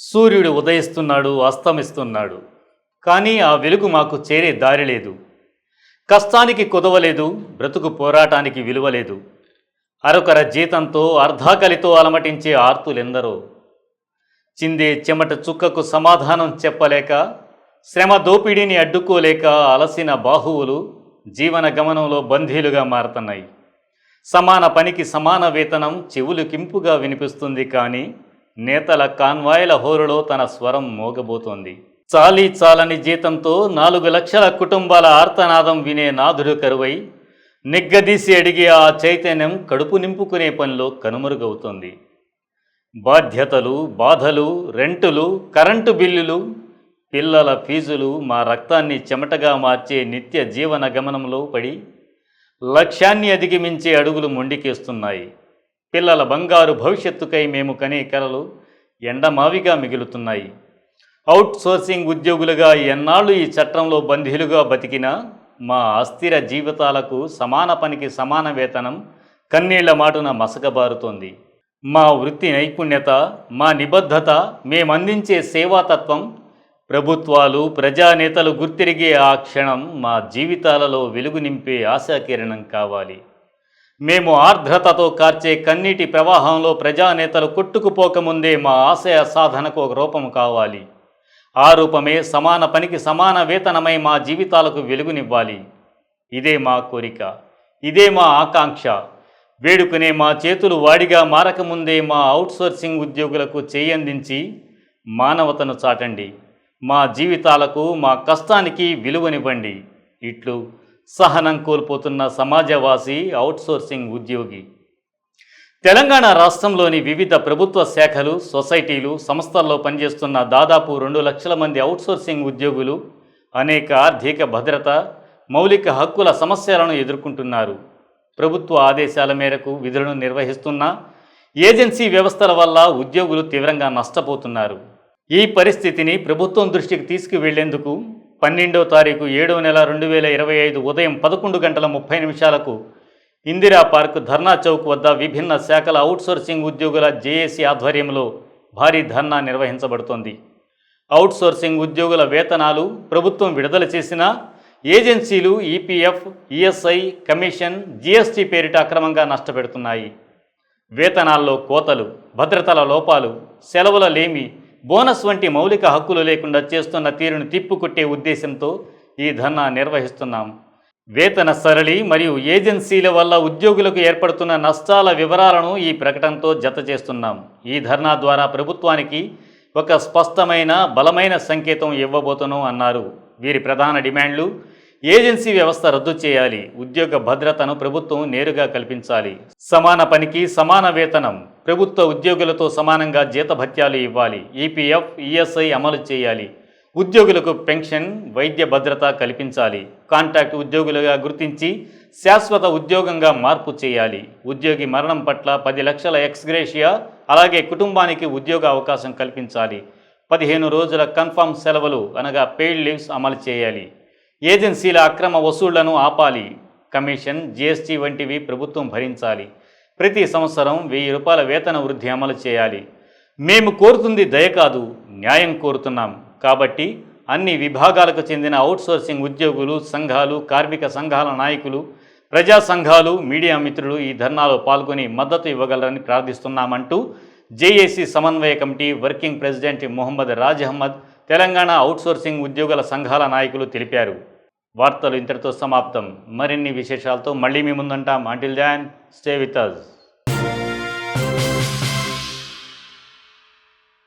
సూర్యుడు ఉదయిస్తున్నాడు అస్తమిస్తున్నాడు. కానీ ఆ వెలుగు మాకు చేరే దారి లేదు. కష్టానికి కుదవలేదు బ్రతుకు పోరాటానికి విలువ లేదు అరొకర జీతంతో అర్ధాకలితో అలమటించే ఆర్తులెందరో. చిందే చెమట చుక్కకు సమాధానం చెప్పలేక శ్రమ దోపిడీని అడ్డుకోలేక అలసిన బాహువులు జీవన గమనంలో బందీలుగా మారుతున్నాయి. సమాన పనికి సమాన వేతనం చెవులు కింపుగా వినిపిస్తుంది కానీ నేతల కాన్వాయల హోరులో తన స్వరం మోగబోతోంది. చాలీ చాలని జీతంతో నాలుగు లక్షల కుటుంబాల ఆర్తనాదం వినే నాదుడు కరువై నిగ్గదీసి అడిగే ఆ చైతన్యం కడుపు నింపుకునే పనిలో కనుమరుగవుతోంది. బాధ్యతలు బాధలు రెంటులు కరెంటు బిల్లులు పిల్లల ఫీజులు మా రక్తాన్ని చెమటగా మార్చే నిత్య జీవన గమనంలో పడి లక్ష్యాన్ని అధిగమించే అడుగులు మొండికేస్తున్నాయి. పిల్లల బంగారు భవిష్యత్తుకై మేము కనే కలలు ఎండమావిగా మిగులుతున్నాయి. అవుట్ సోర్సింగ్ ఉద్యోగులుగా ఎన్నాళ్ళు ఈ చట్టంలో బందీలుగా బతికినా మా అస్థిర జీవితాలకు సమాన పనికి సమాన వేతనం కన్నీళ్ళ మాటున మసకబారుతోంది. మా వృత్తి నైపుణ్యత మా నిబద్ధత మేమందించే సేవాతత్వం ప్రభుత్వాలు ప్రజానేతలు గుర్తిరిగే ఆ క్షణం మా జీవితాలలో వెలుగు నింపే ఆశాకిరణం కావాలి. మేము ఆర్ద్రతతో కార్చే కన్నీటి ప్రవాహంలో ప్రజానేతలు కొట్టుకుపోకముందే మా ఆశయ సాధనకు ఒక రూపం కావాలి. ఆ రూపమే సమాన పనికి సమాన వేతనమై మా జీవితాలకు వెలుగునివ్వాలి. ఇదే మా కోరిక. ఇదే మా ఆకాంక్ష. వేడుకునే మా చేతులు వాడిగా మారకముందే మా అవుట్సోర్సింగ్ ఉద్యోగులకు చేయందించి మానవతను చాటండి. మా జీవితాలకు మా కష్టానికి విలువనివ్వండి. ఇట్లు సహనం కోల్పోతున్న సమాజవాసి అవుట్సోర్సింగ్ ఉద్యోగి. తెలంగాణ రాష్ట్రంలోని వివిధ ప్రభుత్వ శాఖలు సొసైటీలు సంస్థల్లో పనిచేస్తున్న దాదాపు రెండు లక్షల మంది అవుట్సోర్సింగ్ ఉద్యోగులు అనేక ఆర్థిక భద్రత మౌలిక హక్కుల సమస్యలను ఎదుర్కొంటున్నారు. ప్రభుత్వ ఆదేశాల మేరకు విధులను నిర్వహిస్తున్న ఏజెన్సీ వ్యవస్థల వల్ల ఉద్యోగులు తీవ్రంగా నష్టపోతున్నారు. ఈ పరిస్థితిని ప్రభుత్వం దృష్టికి తీసుకువెళ్ళేందుకు పన్నెండో తారీఖు ఏడో నెల రెండు వేల ఇరవై ఐదు ఉదయం పదకొండు గంటల ముప్పై నిమిషాలకు ఇందిరా పార్క్ ధర్నా చౌక్ వద్ద విభిన్న శాఖల అవుట్సోర్సింగ్ ఉద్యోగుల జేఏసీ ఆధ్వర్యంలో భారీ ధర్నా నిర్వహించబడుతోంది. అవుట్సోర్సింగ్ ఉద్యోగుల వేతనాలు ప్రభుత్వం విడుదల చేసిన ఏజెన్సీలు ఈపీఎఫ్ ఈఎస్ఐ కమిషన్ జీఎస్టీ పేరిట అక్రమంగా నష్టపెడుతున్నాయి. వేతనాల్లో కోతలు భద్రతల లోపాలు సెలవుల లేమి బోనస్ వంటి మౌలిక హక్కులు లేకుండా చేస్తున్న తీరును తిప్పుకొట్టే ఉద్దేశంతో ఈ ధర్నా నిర్వహిస్తున్నాం. వేతన సరళి మరియు ఏజెన్సీల వల్ల ఉద్యోగులకు ఏర్పడుతున్న నష్టాల వివరాలను ఈ ప్రకటనతో జత చేస్తున్నాం. ఈ ధర్నా ద్వారా ప్రభుత్వానికి ఒక స్పష్టమైన బలమైన సంకేతం ఇవ్వబోతున్నాం అన్నారు. వీరి ప్రధాన డిమాండ్లు ఏజెన్సీ వ్యవస్థ రద్దు చేయాలి ఉద్యోగ భద్రతను ప్రభుత్వం నేరుగా కల్పించాలి. సమాన పనికి సమాన వేతనం ప్రభుత్వ ఉద్యోగులతో సమానంగా జీతభత్యాలు ఇవ్వాలి. ఈపీఎఫ్ ఈఎస్ఐ అమలు చేయాలి. ఉద్యోగులకు పెన్షన్ వైద్య భద్రత కల్పించాలి. కాంట్రాక్ట్ ఉద్యోగులుగా గుర్తించి శాశ్వత ఉద్యోగంగా మార్పు చేయాలి. ఉద్యోగి మరణం పట్ల పది లక్షల ఎక్స్గ్రేషియా అలాగే కుటుంబానికి ఉద్యోగ అవకాశం కల్పించాలి. పదిహేను రోజుల కన్ఫర్మ్ సెలవులు అనగా పెయిడ్ లీవ్స్ అమలు చేయాలి. ఏజెన్సీల అక్రమ వసూళ్ళను ఆపాలి. కమిషన్ జీఎస్టీ వంటివి ప్రభుత్వం భరించాలి. ప్రతి సంవత్సరం వెయ్యి రూపాయల వేతన వృద్ధి అమలు చేయాలి. మేము కోరుతుంది దయ కాదు న్యాయం కోరుతున్నాం. కాబట్టి అన్ని విభాగాలకు చెందిన అవుట్సోర్సింగ్ ఉద్యోగులు సంఘాలు కార్మిక సంఘాల నాయకులు ప్రజా సంఘాలు మీడియా మిత్రులు ఈ ధర్నాలో పాల్గొని మద్దతు ఇవ్వగలరని ప్రార్థిస్తున్నామంటూ జేఏసీ సమన్వయ committee working president Mohammed Raj Ahmed Telangana outsourcing ఉద్యోగుల సంఘాల నాయకులు తెలిపారు. వార్తలు ఇంతటితో సమాప్తం. మరిన్ని విశేషాలతో మళ్ళీ మీ ముందుంటాం. Until then stay with us